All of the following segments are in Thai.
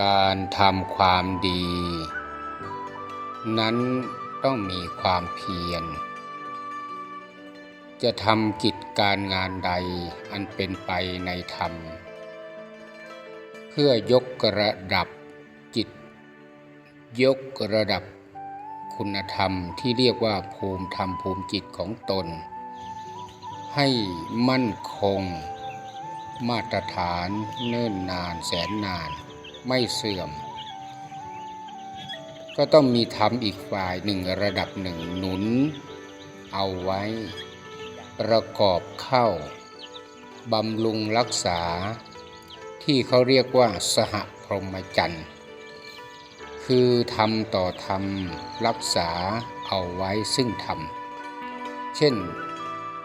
การทำความดี นั้นต้องมีความเพียร จะทำกิจการงานใดอันเป็นไปในธรรม เพื่อยกระดับจิต ยกระดับคุณธรรมที่เรียกว่าภูมิธรรมภูมิจิตของตน ให้มั่นคง มาตรฐานเนิ่นนานแสนนาน ไม่เสื่อม ก็ต้องมีธรรมอีกฝ่ายหนึ่งระดับหนึ่งหนุน เอาไว้ ประกอบเข้าบำรุงรักษา ที่เขาเรียกว่าสหพรหมจรรย์คือทำต่อธรรมรักษาเอาไว้ซึ่งธรรมเช่น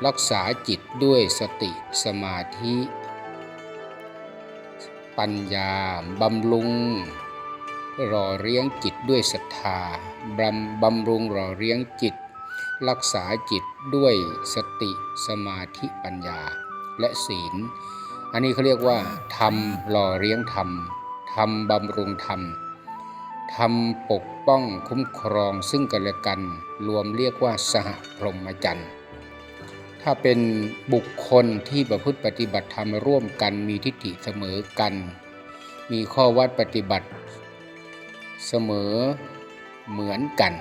รักษาจิตด้วยสติสมาธิ ปัญญาบำรุงหล่อเลี้ยงจิตด้วยศรัทธาบำบำรุงหล่อเลี้ยงจิต รักษาจิตด้วยสติสมาธิปัญญาและศีล อันนี้เขาเรียกว่าทำหล่อเลี้ยงธรรมทำบำรุงธรรมทำปกป้องคุ้มครองซึ่งกันและกัน รวมเรียกว่าสหพรหมจรรย์ ถ้าเป็นบุคคลที่ประพฤติปฏิบัติธรรมร่วมกันมีทิฏฐิเสมอกัน มีข้อวัดปฏิบัติเสมอเหมือนกัน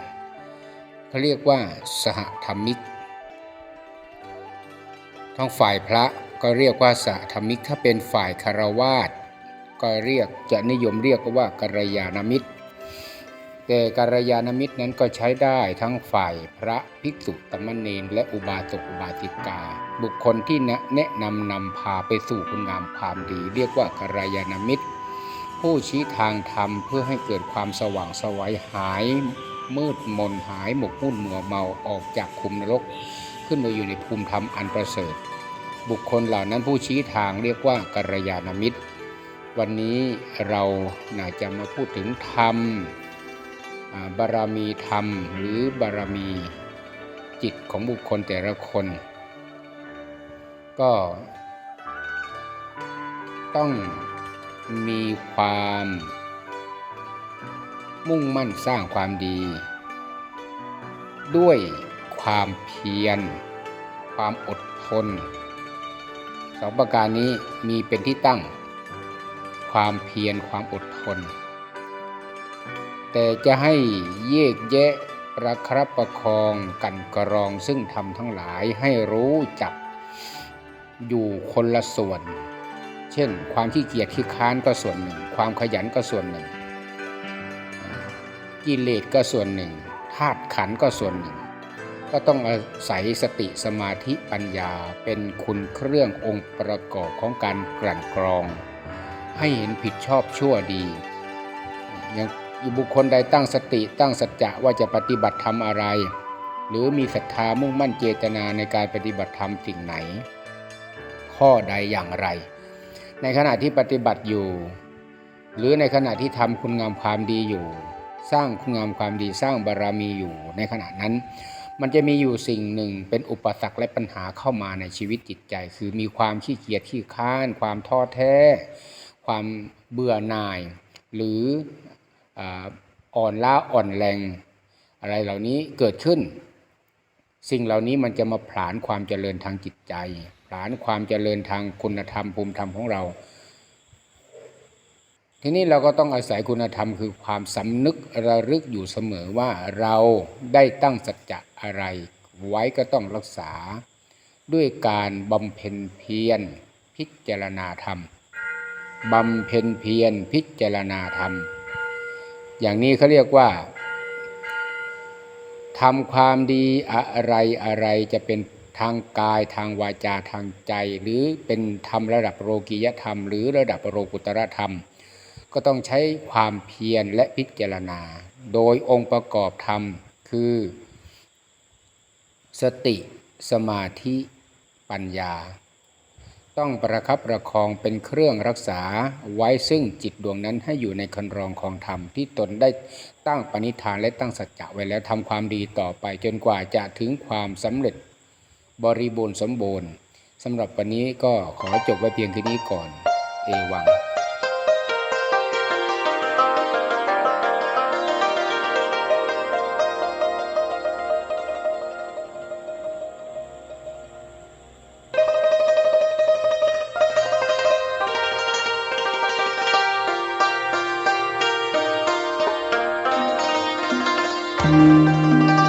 เขาเรียกว่าสหธรรมิก ทั้งฝ่ายพระก็เรียกว่าสหธรรมิก ถ้าเป็นฝ่ายคารวาสก็เรียกจะนิยมเรียกว่ากัลยาณมิตร แต่กัลยาณมิตรนั้นก็ใช้ได้ทั้งฝ่ายพระภิกษุตมณีนและอุบาสกอุบาสิกา บุคคลที่แนะนำนำพาไปสู่คุณงามความดี เรียกว่ากัลยาณมิตร ผู้ชี้ทางธรรมเพื่อให้เกิดความสว่างสวัยหาย มืดมนหายหมกมุ่นมัวเมาออกจากคุมนรก ขึ้นมาอยู่ในภูมิธรรมอันประเสริฐ บุคคลเหล่านั้นผู้ชี้ทางเรียกว่ากัลยาณมิตร วันนี้เราน่าจะมาพูดถึงธรรม บารมีธรรมหรือบารมีจิตของบุคคลแต่ละคน ก็ต้องมีความมุ่งมั่นสร้างความดี ด้วยความเพียร ความอดทนสองประการนี้มีเป็นที่ตั้ง ความเพียรความอดทน แต่จะให้เยกแยะประครับประคองกันกรองซึ่งทำทั้งหลายให้รู้จักอยู่คนละส่วน เช่น ความขี้เกียจขี้ค้านก็ส่วนหนึ่ง ความขยันก็ส่วนหนึ่ง กิเลสก็ส่วนหนึ่งธาตุขันธ์ก็ส่วนหนึ่ง ก็ต้องอาศัยสติสมาธิปัญญาเป็นคุณเครื่ององค์ประกอบของการกลั่นกรอง ให้เห็นผิดชอบชั่วดีอย่าง บุคคลใดตั้งสติตั้งสัจจะว่าจะปฏิบัติธรรมอะไร หรือมีศรัทธามุ่งมั่นเจตนาในการปฏิบัติธรรมสิ่งไหน ข้อใดอย่างไร ในขณะที่ปฏิบัติอยู่ หรือในขณะที่ทำคุณงามความดีอยู่ สร้างคุณงามความดีสร้างบารมีอยู่ ในขณะนั้น มันจะมีอยู่สิ่งหนึ่งเป็นอุปสรรคและปัญหาเข้ามาในชีวิตจิตใจ คือมีความขี้เกียจขี้ค้าน ความท้อแท้ ความเบื่อหน่าย หรือ อ่อนล้าอ่อนแรง อะไรเหล่านี้เกิดขึ้น สิ่งเหล่านี้มันจะมาผลาญความเจริญทางจิตใจผลาญความเจริญทางคุณธรรมภูมิธรรมของเรา ทีนี้เราก็ต้องอาศัยคุณธรรมคือความสำนึกระลึกอยู่เสมอว่าเราได้ตั้งสัจจะอะไร ไว้ก็ต้องรักษา ด้วยการบำเพ็ญเพียรพิจารณาธรรมบำเพ็ญเพียรพิจารณาธรรม อย่างนี้เขาเรียกว่าทำความดีอะไรอะไรจะเป็นทางกายทางวาจาทางใจ หรือเป็นธรรมระดับโลกียธรรม หรือระดับโลกุตรธรรม ก็ต้องใช้ความเพียรและพิจารณา โดยองค์ประกอบธรรมคือ สติ สมาธิ ปัญญา ต้องประคับประคองเป็นเครื่องรักษาไว้ซึ่งจิตดวงนั้นให้อยู่ในคันรองของธรรมที่ตนได้ตั้งปณิธานและตั้งสัจจะไว้แล้วทำความดีต่อไปจนกว่าจะถึงความสำเร็จบริบูรณ์สมบูรณ์สำหรับวันนี้ก็ขอจบไว้เพียงแค่นี้ก่อน เอวัง ครับ